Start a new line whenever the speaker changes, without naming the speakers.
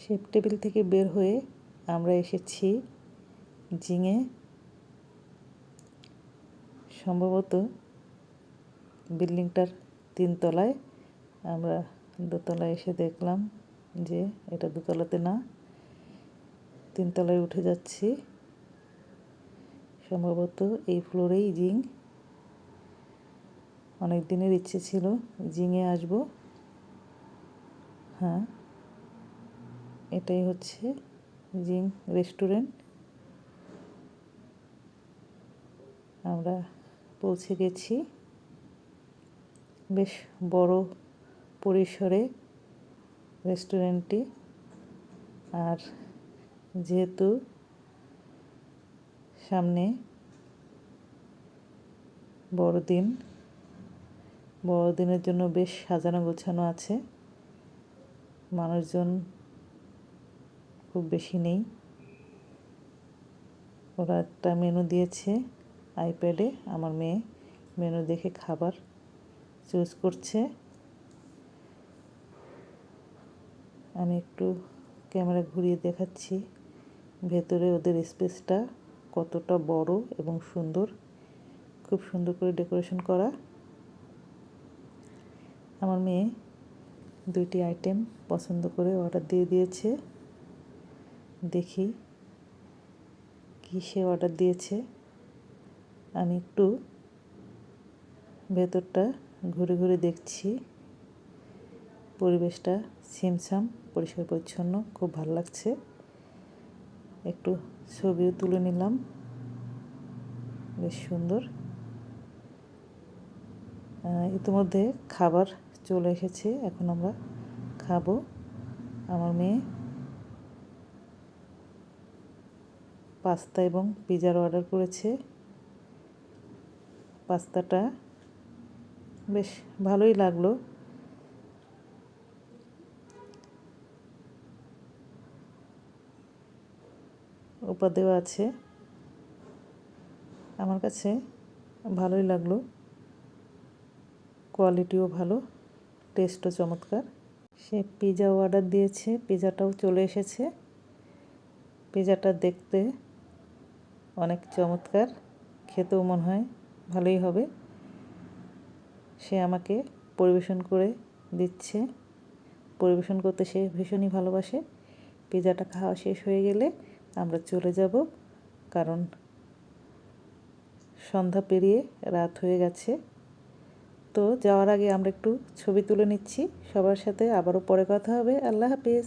Shape table থেকে বের হয়ে আমরা এসেছি জিঙে সম্ভবত বিল্ডিংটার তিনতলায়। আমরা দোতলায় এসে দেখলাম যে এটা দোতলাতে না, তিনতলায় উঠে যাচ্ছি। সম্ভবত এই ফ্লোরেই জিং। অনেক দিনের ইচ্ছে ছিল জিঙে আসব। হ্যাঁ। এটাই হচ্ছে জিং রেস্টুরেন্ট। আমরা পৌঁছে গেছি। বেশ বড় পরিসরে রেস্টুরেন্টটি। আর যেহেতু সামনে বড়দিন, বড়দিনের জন্য বেশ সাজানো গোছানো আছে। মানুষজন খুব বেশি নেই। ওরা একটা মেনু দিয়েছে আইপ্যাডে আমার মেয়ে মেনু দেখে খাবার চুজ করছে। আমি একটু ক্যামেরা ঘুরিয়ে দেখাচ্ছি। ভেতরে ওদের স্পেসটা কতটা বড় এবং সুন্দর। খুব সুন্দর করে ডেকোরেশন করা। আমার মেয়ে দুইটি আইটেম পছন্দ করে অর্ডার দিয়ে দিয়েছে। দেখি কী সে অর্ডার দিয়েছে। আমি একটু ভেতরটা ঘুরে ঘুরে দেখছি। পরিবেশটা ছিমছাম, পরিষ্কার পরিচ্ছন্ন, খুব ভালো লাগছে। একটু ছবিও তুলে নিলাম। বেশ সুন্দর। ইতিমধ্যে খাবার চলে এসেছে, এখন আমরা খাব। আমার মেয়ে পাস্তা এবং পিজার অর্ডার করেছে। পাস্তাটা বেশ ভালোই লাগল। উপাদেয় আছে। আমার কাছে ভালোই লাগল। কোয়ালিটিও ভালো, টেস্টও চমৎকার। সে পিজাও অর্ডার দিয়েছে, পিজাটাও চলে এসেছে। পিজাটা দেখতে অনেক চমৎকার। খেতেও মনে হয়, ভালোই হবে। সে আমাকে পরিবেশন করে দিচ্ছে। পরিবেশন করতে সে ভীষণই ভালোবাসে। পিজাটা খাওয়া শেষ হয়ে গেলে আমরা চলে যাব, কারণ সন্ধ্যা পেরিয়ে রাত হয়ে গেছে। তো যাওয়ার আগে আমরা একটু ছবি তুলে নিচ্ছি। সবার সাথে আবারও পরে কথা হবে। আল্লাহ হাফিজ।